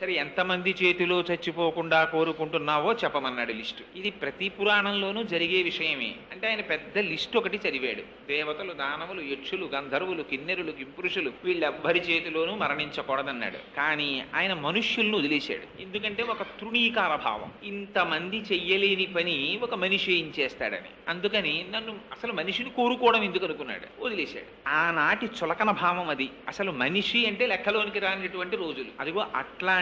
సరే ఎంతమంది చేతిలో చచ్చిపోకుండా కోరుకుంటున్నావో చెప్పమన్నాడు లిస్టు. ఇది ప్రతి పురాణంలోనూ జరిగే విషయమే. అంటే ఆయన పెద్ద లిస్ట్ ఒకటి చదివాడు. దేవతలు దానవులు యక్షులు గంధర్వులు కిన్నెరులు కింపురుషులు వీళ్ళెవ్వరి చేతిలోనూ మరణించకూడదన్నాడు. కానీ ఆయన మనుష్యులను వదిలేశాడు. ఎందుకంటే ఒక తృణీకార భావం. ఇంతమంది చెయ్యలేని పని ఒక మనిషి ఏం చేస్తాడని. అందుకని నన్ను అసలు మనిషిని కోరుకోవడం ఎందుకు అనుకున్నాడు? వదిలేశాడు. ఆనాటి చులకన భావం అది. అసలు మనిషి అంటే లెక్కలోనికి రానిటువంటి రోజులు. అదిగో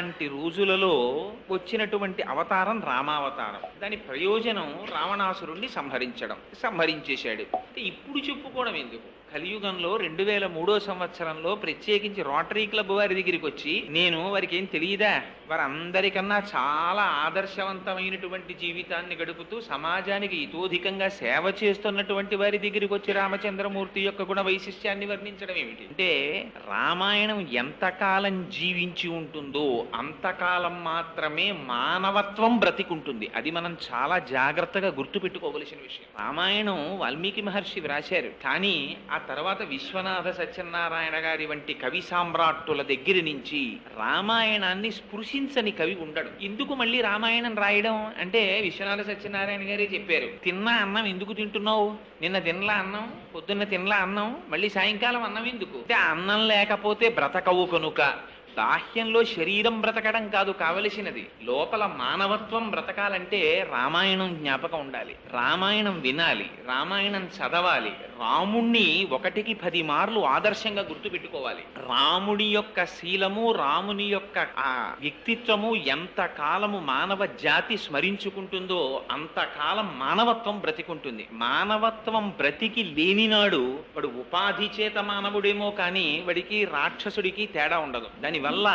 అలాంటి రోజులలో వచ్చినటువంటి అవతారం రామావతారం. దాని ప్రయోజనం రావణాసురుణ్ణి సంహరించడం సంహరించేశాడు. అంటే ఇప్పుడు చెప్పుకోవడం ఎందుకు? కలియుగంలో రెండు వేల మూడో సంవత్సరంలో ప్రత్యేకించి రోటరీ క్లబ్ వారి దగ్గరికి వచ్చి నేను వారికి ఏం తెలియదా? వారందరికన్నా చాలా ఆదర్శవంతమైనటువంటి జీవితాన్ని గడుపుతూ సమాజానికి ఇతోధికంగా సేవ చేస్తున్నటువంటి వారి దగ్గరికి వచ్చి రామచంద్రమూర్తి యొక్క గుణ వైశిష్ట్యాన్ని వర్ణించడం ఏమిటి? అంటే రామాయణం ఎంతకాలం జీవించి ఉంటుందో అంతకాలం మాత్రమే మానవత్వం బ్రతికుంటుంది. అది మనం చాలా జాగ్రత్తగా గుర్తుపెట్టుకోవలసిన విషయం. రామాయణం వాల్మీకి మహర్షి వ్రాశారు. కానీ ఆ తర్వాత విశ్వనాథ సత్యనారాయణ గారి వంటి కవి సామ్రాట్టుల దగ్గర నుంచి రామాయణాన్ని స్పృశించని కవి ఉండడు. ఎందుకు మళ్ళీ రామాయణం రాయడం? అంటే విశ్వనాథ సత్యనారాయణ గారే చెప్పారు. తిన్న అన్నం ఎందుకు తింటున్నావు? నిన్న తినలా అన్నం పొద్దున్న తినలా అన్నం మళ్ళీ సాయంకాలం అన్నం ఎందుకు? అంటే అన్నం లేకపోతే బ్రతకవు కనుక. బాహ్యంలో శరీరం బ్రతకడం కాదు కావలసినది. లోపల మానవత్వం బ్రతకాలంటే రామాయణం జ్ఞాపకం ఉండాలి. రామాయణం వినాలి. రామాయణం చదవాలి. రాముణ్ణి ఒకటికి పది మార్లు ఆదర్శంగా గుర్తుపెట్టుకోవాలి. రాముడి యొక్క శీలము రాముని యొక్క ఆ వ్యక్తిత్వము ఎంత కాలము మానవ జాతి స్మరించుకుంటుందో అంతకాలం మానవత్వం బ్రతికుంటుంది. మానవత్వం బ్రతికి లేనినాడు వాడు ఉపాధి చేత మానవుడేమో కానీ వాడికి రాక్షసుడికి తేడా ఉండదు. దానివల్ల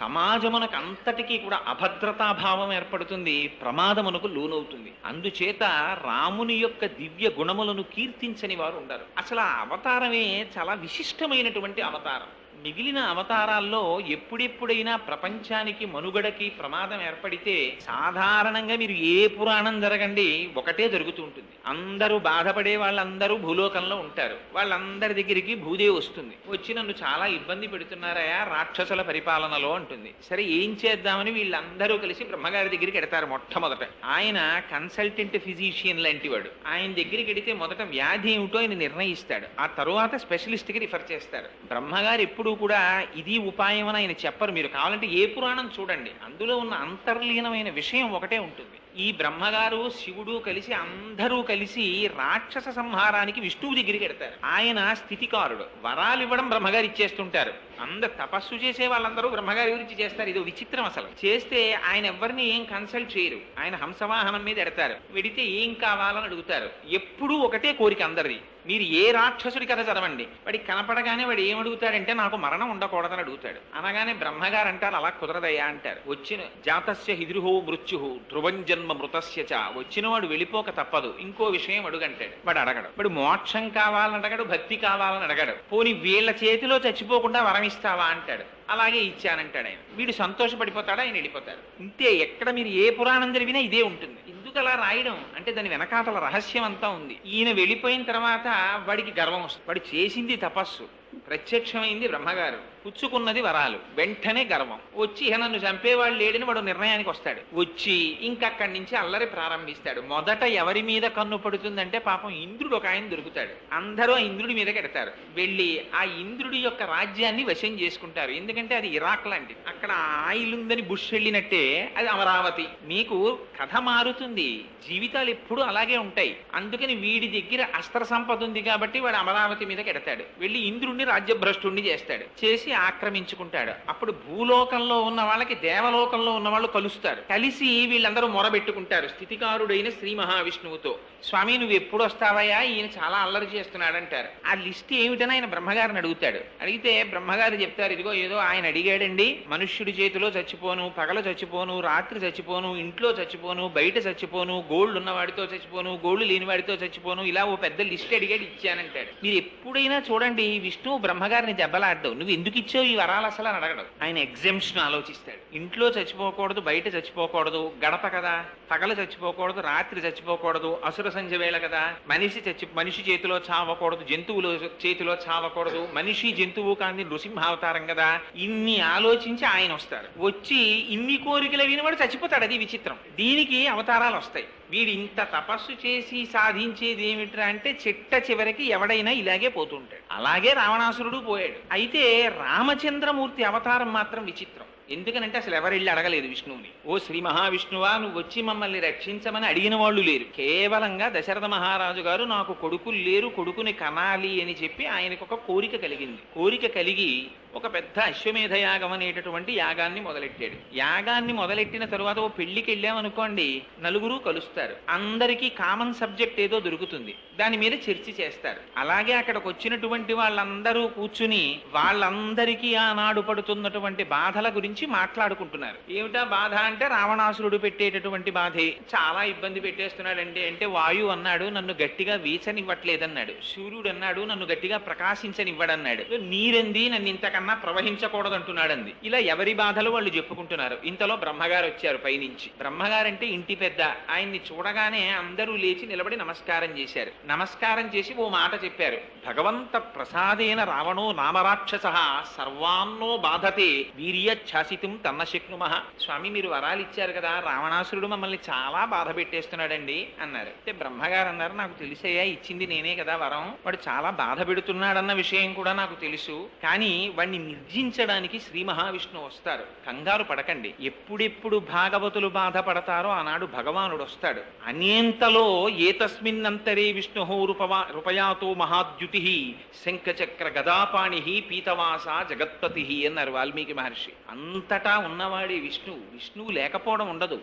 సమాజమునకు అంతటికీ కూడా అభద్రతాభావం ఏర్పడుతుంది ప్రమాదమునకు లోనవుతుంది. అందుచేత రాముని యొక్క దివ్య గుణములను కీర్తించని వారు ఉండరు. అసలు ఆ అవతారమే చాలా విశిష్టమైనటువంటి అవతారం. మిగిలిన అవతారాల్లో ఎప్పుడెప్పుడైనా ప్రపంచానికి మనుగడకి ప్రమాదం ఏర్పడితే సాధారణంగా మీరు ఏ పురాణం జరగండి ఒకటే జరుగుతూ ఉంటుంది. అందరూ బాధపడే వాళ్ళందరూ భూలోకంలో ఉంటారు. వాళ్ళందరి దగ్గరికి భూదేవి వస్తుంది. వచ్చి నన్ను చాలా ఇబ్బంది పెడుతున్నారయా రాక్షసుల పరిపాలనలో ఉంటుంది సరే ఏం చేద్దామని వీళ్ళందరూ కలిసి బ్రహ్మగారి దగ్గరికి ఎడతారు మొట్టమొదట. ఆయన కన్సల్టెంట్ ఫిజీషియన్ లాంటి వాడు ఆయన దగ్గరికి ఎడితే మొదట వ్యాధి ఏమిటో ఆయన నిర్ణయిస్తాడు. ఆ తరువాత స్పెషలిస్ట్కి రిఫర్ చేస్తారు. బ్రహ్మగారు ఎప్పుడు కూడా ఇది ఉపాయం అని ఆయన చెప్పరు. మీరు కావాలంటే ఏ పురాణం చూడండి. అందులో ఉన్న అంతర్లీనమైన విషయం ఒకటే ఉంటుంది. ఈ బ్రహ్మగారు శివుడు కలిసి అందరూ కలిసి రాక్షస సంహారానికి విష్ణువు దగ్గరికి ఎడతారు ఆయన స్థితికారుడు. వరాలు ఇవ్వడం బ్రహ్మగారు ఇచ్చేస్తుంటారు. అందరు తపస్సు చేసే వాళ్ళందరూ బ్రహ్మగారి గురించి చేస్తారు. ఇది విచిత్రం అసలు. చేస్తే ఆయన ఎవరిని ఏం కన్సల్ట్ చేయరు. ఆయన హంసవాహనం మీద ఎడతారు. వెడితే ఏం కావాలని అడుగుతారు. ఎప్పుడూ ఒకటే కోరిక అందరిది. మీరు ఏ రాక్షసుడి కథ చదవండి. వాడికి కనపడగానే వాడు ఏం నాకు మరణం ఉండకూడదని అడుగుతాడు. అనగానే బ్రహ్మగారు అంటారు అలా కుదరదయ్యా అంటారు. వచ్చిన జాతస్య హిదృహో మృత్యు ధ్రువం జన్మ మృతస్య చ. వచ్చినవాడు వెళ్ళిపోక తప్పదు. ఇంకో విషయం అడుగంటాడు వాడు అడగడు. వాడు మోక్షం కావాలని అడగడు భక్తి కావాలని అడగడు. పోని వీళ్ళ చేతిలో చచ్చిపోకుండా వరం ఇస్తావా అంటాడు. అలాగే ఇచ్చానంటాడు ఆయన. వీడు సంతోషపడిపోతాడు? ఆయన వెళ్ళిపోతాడు. ఇంతే ఎక్కడ మీరు ఏ పురాణం జరిగినా ఇదే ఉంటుంది. ఎందుకు అలా రాయడం? అంటే దాని వెనకాతల రహస్యం అంతా ఉంది. ఈయన వెళ్ళిపోయిన తర్వాత వాడికి గర్వం వస్తుంది. వాడు చేసింది తపస్సు. ప్రత్యక్షమైంది బ్రహ్మగారు. పుచ్చుకున్నది వరాలు. వెంటనే గర్వం. వచ్చి ఇహ నన్ను చంపేవాడు లేడని వాడు నిర్ణయానికి వస్తాడు. వచ్చి ఇంకక్కడి నుంచి అల్లరి ప్రారంభిస్తాడు. మొదట ఎవరి మీద కన్ను పడుతుందంటే పాపం ఇంద్రుడు ఒక ఆయన దొరుకుతాడు. అందరూ ఆ ఇంద్రుడి మీద కెడతారు. వెళ్ళి ఆ ఇంద్రుడి యొక్క రాజ్యాన్ని వశం చేసుకుంటారు. ఎందుకంటే అది ఇరాక్ లాంటిది. అక్కడ ఆయిల్ ఉందని బుష్ వెళ్ళినట్టే అది అమరావతి. మీకు కథ మారుతుంది. జీవితాలు ఎప్పుడూ అలాగే ఉంటాయి. అందుకని వీడి దగ్గర అస్త్ర సంపద ఉంది కాబట్టి వాడు అమరావతి మీద కెడతాడు. వెళ్ళి ఇంద్రుడిని రాజ్యభ్రష్టుణ్ణి చేస్తాడు. చేసి ఆక్రమించుకుంటాడు. అప్పుడు భూలోకంలో ఉన్న వాళ్ళకి దేవలోకంలో ఉన్న వాళ్ళు కలుస్తారు. కలిసి వీళ్ళందరూ మొరబెట్టుకుంటారు. స్థితికారుడైన శ్రీ మహావిష్ణువుతో స్వామి నువ్వు ఎప్పుడు వస్తావయ్యా? ఈయన చాలా అల్లరి చేస్తున్నాడు అంటారు ఆ లిస్ట్ ఏమిటని ఆయన బ్రహ్మగారిని అడుగుతాడు. అడిగితే బ్రహ్మగారు చెప్తారు ఇదిగో ఏదో ఆయన అడిగాడండి. మనుష్యుడి చేతిలో చచ్చిపోను పగల చచ్చిపోను రాత్రి చచ్చిపోను ఇంట్లో చచ్చిపోను బయట చచ్చిపోను గోల్డ్ ఉన్నవాడితో చచ్చిపోను గోల్డ్ లేని వాడితో చచ్చిపోను ఇలా ఓ పెద్ద లిస్ట్ అడిగాడు ఇచ్చానంటాడు. మీరు ఎప్పుడైనా చూడండి విష్ణువు బ్రహ్మగారిని దెబ్బలాడ్డావు నువ్వు ఎందుకు ఇచ్చో ఈ వరాలు అసలు అని అడగడు. ఆయన ఎగ్జెంప్షన్ ఆలోచిస్తాడు. ఇంట్లో చచ్చిపోకూడదు బయట చచ్చిపోకూడదు గడప కదా పగలు చచ్చిపోకూడదు రాత్రి చచ్చిపోకూడదు అసుర సంధ్య వేళ కదా. మనిషి చచ్చి మనిషి చేతిలో చావకూడదు జంతువులు చేతిలో చావకూడదు మనిషి జంతువు కాని నృసింహావతారం కదా. ఇన్ని ఆలోచించి ఆయన వస్తారు వచ్చి ఇన్ని కోరికలు వినివాడు చచ్చిపోతాడు. అది విచిత్రం. దీనికి అవతారాలు వస్తాయి. వీడు ఇంత తపస్సు చేసి సాధించేది ఏమిట్రా అంటే చిట్ట చివరికి ఎవడైనా ఇలాగే పోతుంటాడు. అలాగే రావణాసురుడు పోయాడు. అయితే రామచంద్రమూర్తి అవతారం మాత్రం విచిత్రం. ఎందుకనంటే అసలు ఎవరెళ్ళి అడగలేదు విష్ణువుని. ఓ శ్రీ మహావిష్ణువా నువ్వు వచ్చి మమ్మల్ని రక్షించమని అడిగిన వాళ్ళు లేరు. కేవలంగా దశరథ మహారాజు గారు నాకు కొడుకులు లేరు కొడుకుని కనాలి అని చెప్పి ఆయనకు ఒక కోరిక కలిగింది. కోరిక కలిగి ఒక పెద్ద అశ్వమేధ యాగం అనేటటువంటి యాగాన్ని మొదలెట్టాడు. యాగాన్ని మొదలెట్టిన తరువాత ఓ పెళ్ళికి వెళ్ళామనుకోండి నలుగురు కలుస్తారు. అందరికీ కామన్ సబ్జెక్ట్ ఏదో దొరుకుతుంది. దాని మీద చర్చ చేస్తారు. అలాగే అక్కడికి వచ్చినటువంటి వాళ్ళందరూ కూర్చుని వాళ్ళందరికీ ఆనాడు పడుతున్నటువంటి బాధల గురించి మాట్లాడుకుంటున్నారు. ఏమిటా బాధ అంటే రావణాసురుడు పెట్టేటటువంటి బాధే. చాలా ఇబ్బంది పెట్టేస్తున్నాడంటే అంటే వాయు అన్నాడు నన్ను గట్టిగా వీచనివ్వట్లేదన్నాడు. సూర్యుడు అన్నాడు నన్ను గట్టిగా ప్రకాశించనివ్వడన్నాడు. నీరెంది నన్ను ఇంతకన్నా ప్రవహించకూడదు అంటున్నాడంది ఇలా ఎవరి బాధలు వాళ్ళు చెప్పుకుంటున్నారు? ఇంతలో బ్రహ్మగారు వచ్చారు పైనుంచి. బ్రహ్మగారంటే ఇంటి పెద్ద. ఆయన్ని చూడగానే అందరూ లేచి నిలబడి నమస్కారం చేశారు. నమస్కారం చేసి ఓ మాట చెప్పారు. భగవంత ప్రసాదేన రావణో నామరాక్షస సర్వాన్నో బాధతే వీర్యఛాసితం తన్న శక్నుమహ స్వామి మీరు వరాలు ఇచ్చారు కదా రావణాసురుడు మమ్మల్ని చాలా బాధ పెట్టేస్తున్నాడండి అన్నారు. అంటే బ్రహ్మగారు అన్నారు నాకు తెలిసయ్యా ఇచ్చింది నేనే కదా వరం. వాడు చాలా బాధ పెడుతున్నాడన్న విషయం కూడా నాకు తెలుసు. కానీ వాడిని నిర్జించడానికి శ్రీ మహావిష్ణువు వస్తారు. కంగారు పడకండి. ఎప్పుడెప్పుడు భాగవతులు బాధపడతారో ఆనాడు భగవానుడు వస్తాడు. అనేంతలో ఏతస్మిన్నంతరే విష్ణు రూపవా రూపయాతో మహాద్యుతి శంఖచక్ర గదాపాణి పీతవాస జగత్పతి అన్నారు వాల్మీకి మహర్షి. అంతటా ఉన్నవాడే విష్ణువు. విష్ణువు లేకపోవడం ఉండదు.